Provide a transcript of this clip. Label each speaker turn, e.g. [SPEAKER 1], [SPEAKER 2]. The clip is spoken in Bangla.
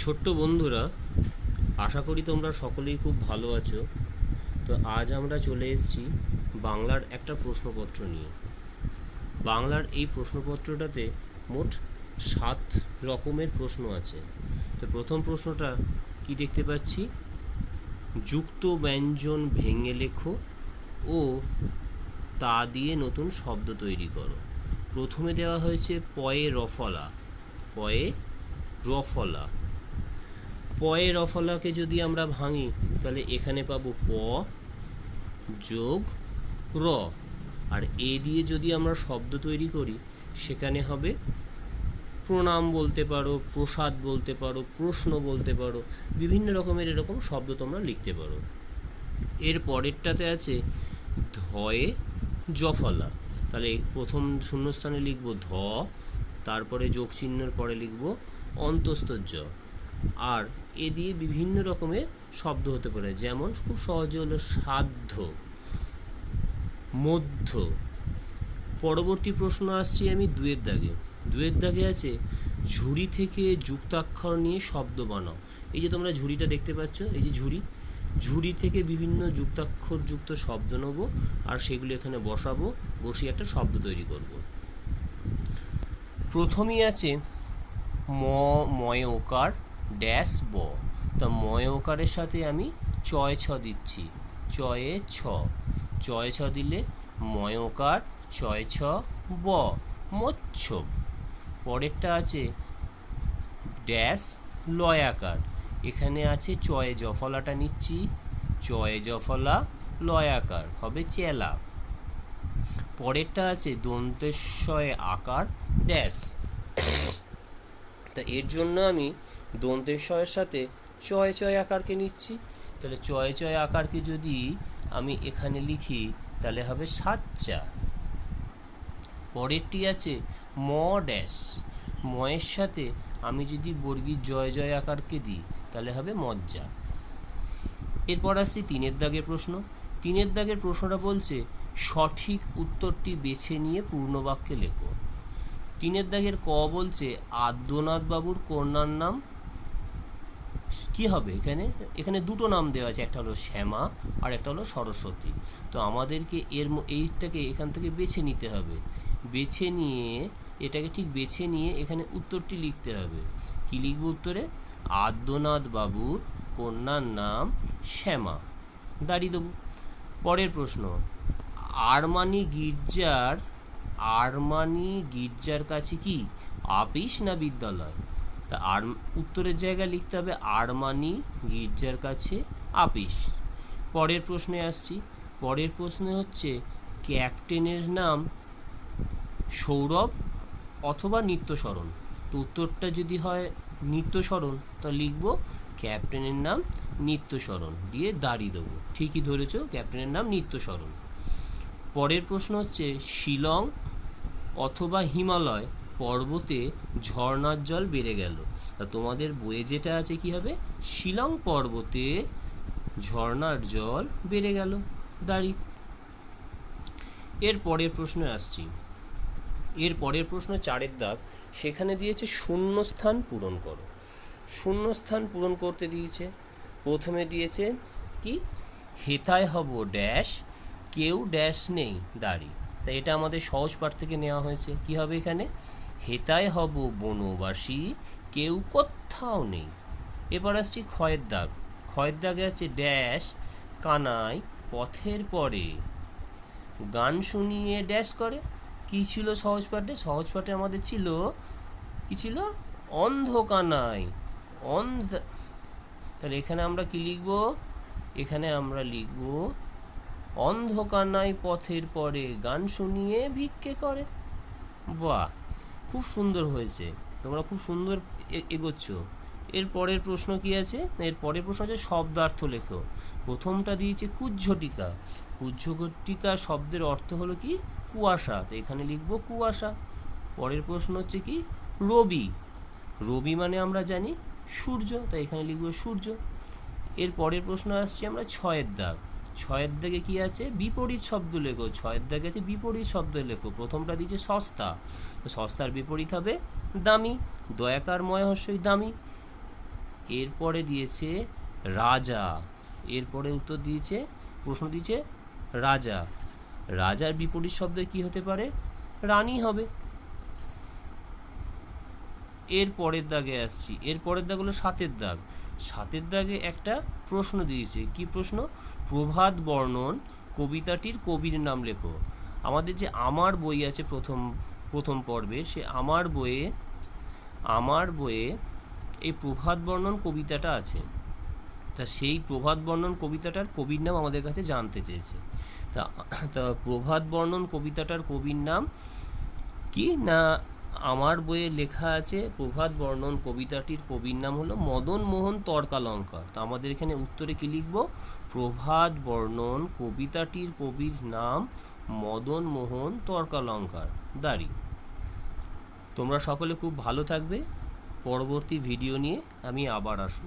[SPEAKER 1] ছোট্ট বন্ধুরা, আশা করি তোমরা সকলেই খুব ভালো আছো। তো আজ আমরা চলে এসেছি বাংলার একটা প্রশ্নপত্র নিয়ে। বাংলার এই প্রশ্নপত্রটাতে মোট সাত রকমের প্রশ্ন আছে। তো প্রথম প্রশ্নটা কি দেখতে পাচ্ছি? যুক্ত ব্যঞ্জন ভেঙে লেখো ও তা দিয়ে নতুন শব্দ তৈরি করো। প্রথমে দেওয়া হয়েছে পয়ে রফলা। পয়ে রফলা। পয়ে রফলাকে যদি আমরা ভাঙি, তাহলে এখানে পাবো প যোগ র। আর এ দিয়ে যদি আমরা শব্দ তৈরি করি, সেখানে হবে প্রণাম বলতে পারো, প্রসাদ বলতে পারো, প্রশ্ন বলতে পারো, বিভিন্ন রকমের এরকম শব্দ তোমরা লিখতে পারো। এর পরেরটাতে আছে ধয়ে জফলা। তাহলে প্রথম শূন্যস্থানে লিখব ধ, তারপরে যোগ চিহ্নের পরে লিখব অন্তস্থ জ। আর এ দিয়ে বিভিন্ন রকমের শব্দ হতে পারে, যেমন খুব সহজে হলো সাধ্য, মধ্য। পরবর্তী প্রশ্ন আসছি আমি দুয়ের দাগে। দুয়ের দাগে আছে, ঝুড়ি থেকে যুক্তাক্ষর নিয়ে শব্দ বানাও। এই যে তোমরা ঝুড়িটা দেখতে পাচ্ছ, এই যে ঝুড়ি ঝুড়ি থেকে বিভিন্ন যুক্তাক্ষর যুক্ত শব্দ নেব আর সেগুলো এখানে বসাবো বসিয়ে একটা শব্দ তৈরি করব। প্রথমেই আছে ম, ময় ওকার ড্যাশ ব তা ময় ওকারের সাথে আমি চয় ছ দিচ্ছি। চয়ে ছ। চয় ছ দিলে ময় ওকার চয় ছ ব। মোচ্ছব পরেরটা আছে ড্যাশ লয়াকার। এখানে আছে চয়ে জফলাটা নিচ্ছি। চয়ে জফলা লয়াকার। হবে চেলা। পরেরটা আছে দন্তেশ্বয় আকার ড্যাশ। তা এর জন্য আমি দন্তেশ্বয়ের সাথে চয় চয় আকারকে নিচ্ছি। তাহলে চয় চয় আকারকে যদি আমি এখানে লিখি, তাহলে হবে সাচ্চা পরেরটি আছে ম ড্যাশ। ময়ের সাথে আমি যদি বর্গীর জয় জয় আকারকে দিই, তাহলে হবে মজ্জা। এরপর আসছি তিনের দাগের প্রশ্ন। তিনের দাগের প্রশ্নটা বলছে, সঠিক উত্তরটি বেছে নিয়ে পূর্ণবাক্যে লেখো। তিনের দাগের ক বলছে, আদ্যনাথ বাবুর কন্যার নাম কি হবে? এখানে এখানে দুটো নাম দেওয়া আছে, একটা হলো শ্যামা আর একটা হলো সরস্বতী। তো আমাদেরকে এর এইটাকে এখান থেকে বেছে নিতে হবে। বেছে নিয়ে, এটাকে ঠিক বেছে নিয়ে এখানে উত্তরটি লিখতে হবে। কি লিখব উত্তরে? আদ্যনাথ বাবুর কন্যার নাম শ্যামা। দাঁড়িয়ে দেবো। পরের প্রশ্ন। আরমানি গির্জার আরমানি গির্জার কাছে কি? আপিস না বিদ্যালয়? তা আর উত্তরের জায়গায় লিখতে হবে আরমানি গির্জার কাছে আপিস। পরের প্রশ্নে আসছি। পরের প্রশ্নে হচ্ছে, ক্যাপ্টেনের নাম সৌরভ অথবা নিত্যস্মরণ তো উত্তরটা যদি হয় নিত্যস্মরণ তো লিখব ক্যাপ্টেনের নাম নিত্যস্মরণ দিয়ে দাঁড়িয়ে দেবো। ঠিকই ধরেছ, ক্যাপ্টেনের নাম নিত্যস্মরণ পরের প্রশ্ন হচ্ছে, শিলং অথবা হিমালয় পর্বতে ঝর্ণার জল বেড়ে গেল। তা তোমাদের বইয়ে যেটা আছে কি হবে? শিলং পর্বতে ঝর্ণার জল বেড়ে গেল। দাঁড়ি। এর পরের প্রশ্নে আসছি। এর পরের প্রশ্ন চারের দাগ। সেখানে দিয়েছে শূন্যস্থান পূরণ করো। শূন্যস্থান পূরণ করতে দিয়েছে। প্রথমে দিয়েছে কি? হেথায় হব ড্যাশ। কেউ ড্যাশ নেই। দাড়ি। তাই এটা আমাদের সহজ পাঠ থেকে নেওয়া হয়েছে। কি হবে এখানে? হেতায় হব বনবাসী, কেউ কোথাও নেই। এবার আসছি ক্ষয়ের দাগ। ক্ষয়ের দাগে আছে ড্যাশ, কানাই পথের পরে। গান শুনিয়ে ড্যাশ করে। কি ছিল সহজ পাঠে? সহজ পাঠে আমাদের ছিল, কি ছিল? অন্ধকানাই অন্ধ, তাহলে এখানে আমরা কি লিখব? এখানে আমরা লিখব অন্ধকানাই পথের পরে গান শুনিয়ে ভিক্ষে করে। বাহ! খুব সুন্দর হয়েছে। তোমরা খুব সুন্দর এগোচ্ছ। এর পরের প্রশ্ন কি আছে? এর পরের প্রশ্ন আছে শব্দার্থ লেখো। প্রথমটা দিয়েছে কুজ্ঝটিকা। কুজ্ঝটিকা শব্দের অর্থ হলো কি? কুয়াশা। তো এখানে লিখব কুয়াশা। পরের প্রশ্ন হচ্ছে কি? রবি। রবি মানে আমরা জানি সূর্য। তাই এখানে লিখব সূর্য। এর পরের প্রশ্ন আসছে আমরা ছয়ের দাগ। ছয়ের দাগে কি আছে? বিপরীত শব্দ লেখো। ছয়ের দাগে আছে, বিপরীত শব্দ লেখো। প্রথমটা দিচ্ছে সস্তা। তো সস্তার বিপরীত হবে দামি। দয়াকার ময় হস্যই দামি। এরপরে দিয়েছে রাজা। এরপরে উত্তর দিয়েছে, প্রশ্ন দিয়েছে রাজা। রাজার বিপরীত শব্দ কি হতে পারে? রানী হবে। এর পরের দাগে আসছি। এর পরের দাগ হলো সাতের দাগ। সাতের দাগে একটা প্রশ্ন দিয়েছে। কি প্রশ্ন? প্রভাত বর্ণন কবিতাটির কবির নাম লেখো। আমাদের যে আমার বই আছে প্রথম প্রথম পর্বে সে আমার বইয়ে আমার বইয়ে এই প্রভাত বর্ণন কবিতাটা আছে। তা সেই প্রভাত বর্ণন কবিতাটার কবির নাম আমাদের কাছে জানতে চেয়েছে। তা তা প্রভাত বর্ণন কবিতাটার কবির নাম কি? না আমার বইয়ে লেখা আছে, প্রভাত বর্ণন কবিতাটির কবির নাম হলো মদন মোহন তর্কালঙ্কার। তো আমাদের এখানে উত্তরে কি লিখব? প্রভাত বর্ণন কবিতাটির কবির নাম মদন মোহন তর্কালঙ্কার। দাঁড়ি। তোমরা সকলে খুব ভালো থাকবে। পরবর্তী ভিডিও নিয়ে আমি আবার আসব।